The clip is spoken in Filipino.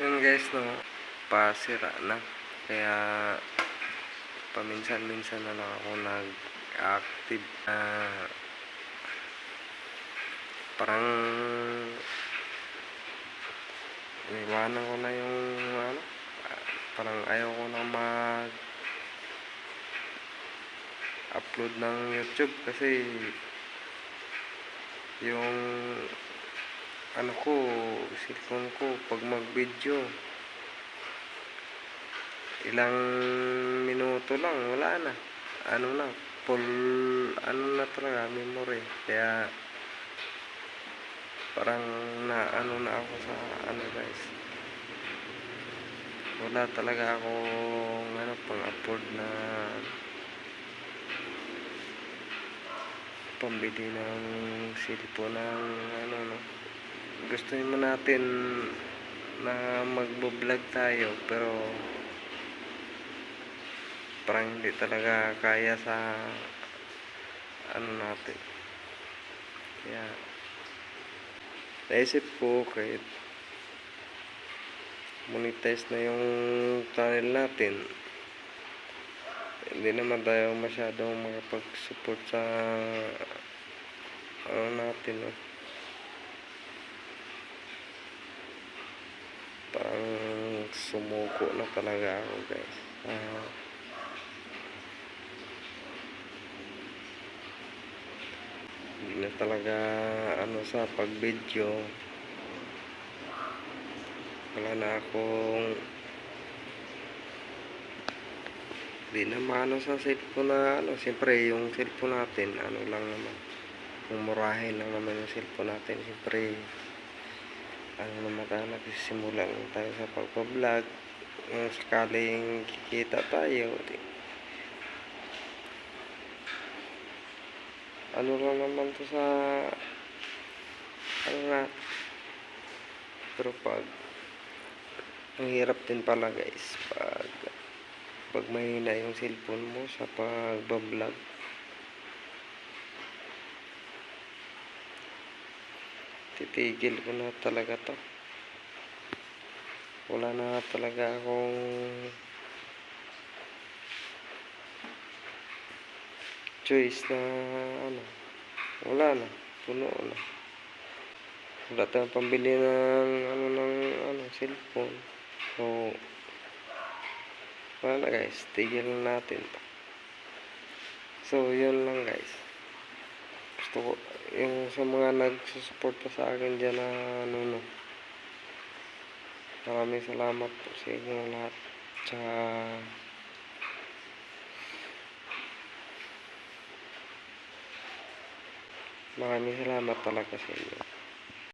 Yun guys, no, pasira na. Kaya, paminsan-minsan na lang ako nag-active na parang iniwanan ko na yung ano, parang ayaw ko na mag upload ng YouTube kasi yung ano ko, cellphone ko pag mag-video ilang minuto lang, wala na. Ano na, full ano na talaga, memory. Kaya parang na ano na ako sa ano guys. Wala talaga ako ano pang upload na pambili ng cellphone ng ano no. Gusto naman natin na magbo-vlog tayo pero parang hindi talaga kaya sa ano natin. Kaya naisip ko kahit monetize na yung channel natin hindi naman tayo masyadong makapag-support sa ano natin no? parang sumuko na talaga ako guys. Hindi na talaga ano sa pag video wala na akong Di na maano sa cellphone na ano, siyempre yung cellphone natin, ano lang naman. Kung murahin lang naman yung cellphone natin, siyempre ano naman tayo, nagsisimula lang tayo sa pagpa-vlog. Kung sakaling kikita tayo, ano lang naman to sa ano nga pero pag ang hirap din pala guys pag pag mahina yung cellphone mo sa pagbablog titigil ko na talaga to. Wala na talaga akong choice na ano. Wala na. Puno na. Wala tayong pambili ng ano ng ano cellphone. So wala na guys. Tigil na natin to. So yun lang guys gusto ko yung sa mga nagsusupport pa sa akin dyan na ano no. Maraming salamat po sa inyo lahat. Tsaka maraming salamat talaga sa inyo